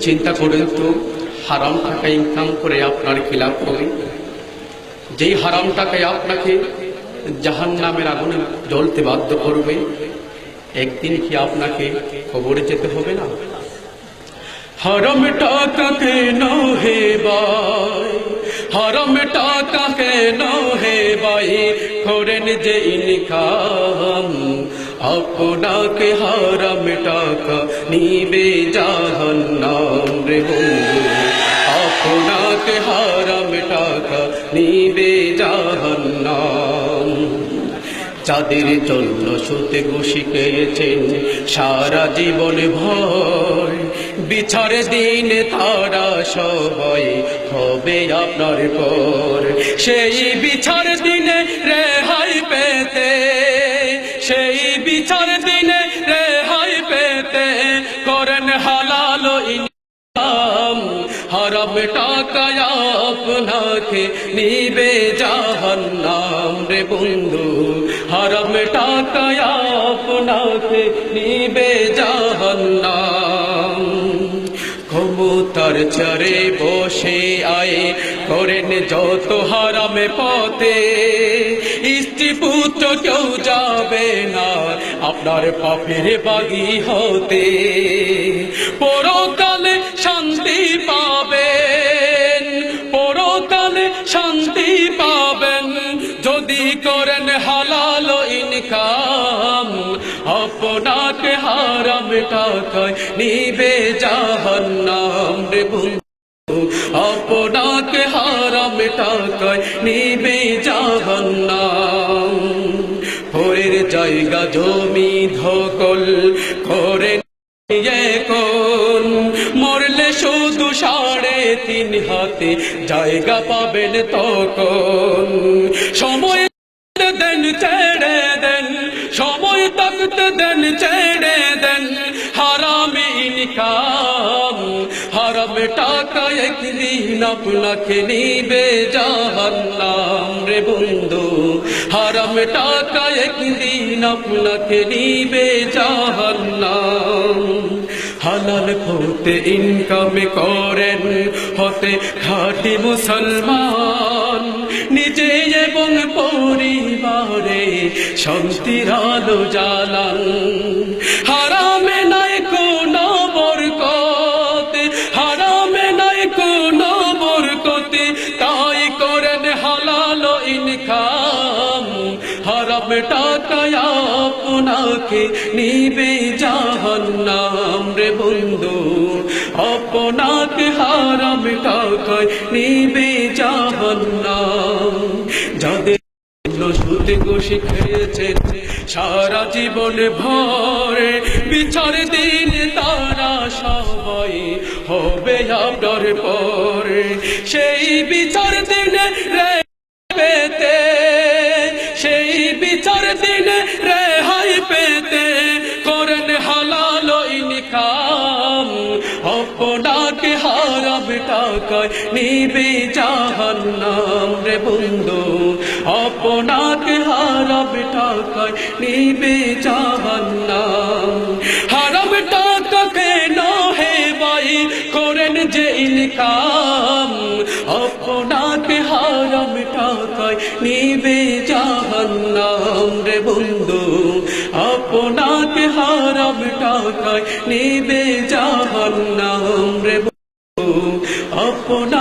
চিন্তা করেন তো, হারাম টাকা ইনকাম করে আপনার খিলাফ হবে। যেই হারাম টাকায় আপনাকে জাহান নামের আগুনে জ্বলতে বাধ্য করবে, একদিন কি আপনাকে খবরে যেতে হবে না? হারাম টাকা নহে বাই হরম টাকা কেন হে বাই, করেন যে ইনকাম। আপনাকে হারাম টাকা নিবে জাহান্নাম রে বন্ধু। আপনাকে হারাম টাকা নিবে যাদের জন্য সুতে ঘুষি খেয়েছেন সারা জীবন ভয় বিচার দিন তারা সবাই হবে আপনার পর। সেই বিচার দিনে রেহাই পেতে, সেই বিচার দিনে রেহাই পেতে করেন ইনকাম হারাম টাকায় আপনাকে নিবে জাহান্নাম রে বন্ধু। হারাম টাকায় আপনাকে নিবে জাহান্নাম। ক্ষমতার চারে বসে আয়ে করেন যত হারামে পথে। স্ত্রী পুত্র কেউ যাবে না আপনার পাপের বাগি হতে। পরকালে শান্তি পাবেন করেন হালাল ইনকাম। আপনাকে হারাম টাকায় নিবে জাহান্নাম রে বন্ধু। আপনাকে হারাম টাকায় নিবে জাহান্নাম। পরের জায়গা জমি ধকল করে কোন মরলে শুধু সাড়ে তিন হাতে জায়গা পাবেন তখন। সময় দেন, ছেড়ে দেন, সময় তখতে দেন, ছেড়ে দেন। হারামে ইনকাম, হারাম টাকা একদিন আপনাকে নিবে জাহান্নাম। রে বন্ধু, হারাম টাকা একদিন আপনাকে নিবে জাহান্নাম। হালাল করতে ইনকাম করেন, হতে খাঁটি মুসলমান। নিজে শান্তির আলো জ্বালান। হারামে নাই কোন বরকত, হারামে নাই কোন বরকত, তাই করেন হালাল ইনকাম। হারাম টাকায় আপনাকে নিবে জাহান্নাম রে বন্ধু। আপনাকে হারাম টাকায় নিবে জাহান্নাম। যাদের সুতে গোশি সারা জীবন ভরে বিচার দিন তারা সবাই হবে আপনার পরে। সেই বিচার দিনে রে সেই বিচার দিনে রেহাই টাকায় নিবে জাহান্নাম রে বন্ধু। আপনাকে হারাম টাকায় নিবে জাহান্নাম। হারাম টাকা কেন হে ভাই? করেন যে ইনকাম। আপনাকে হারাম টাকায় নিবে জাহান্নাম রে বন্ধু। আপনাকে হারাম টাকায় নিবে জাহান্নাম রে বন্ধু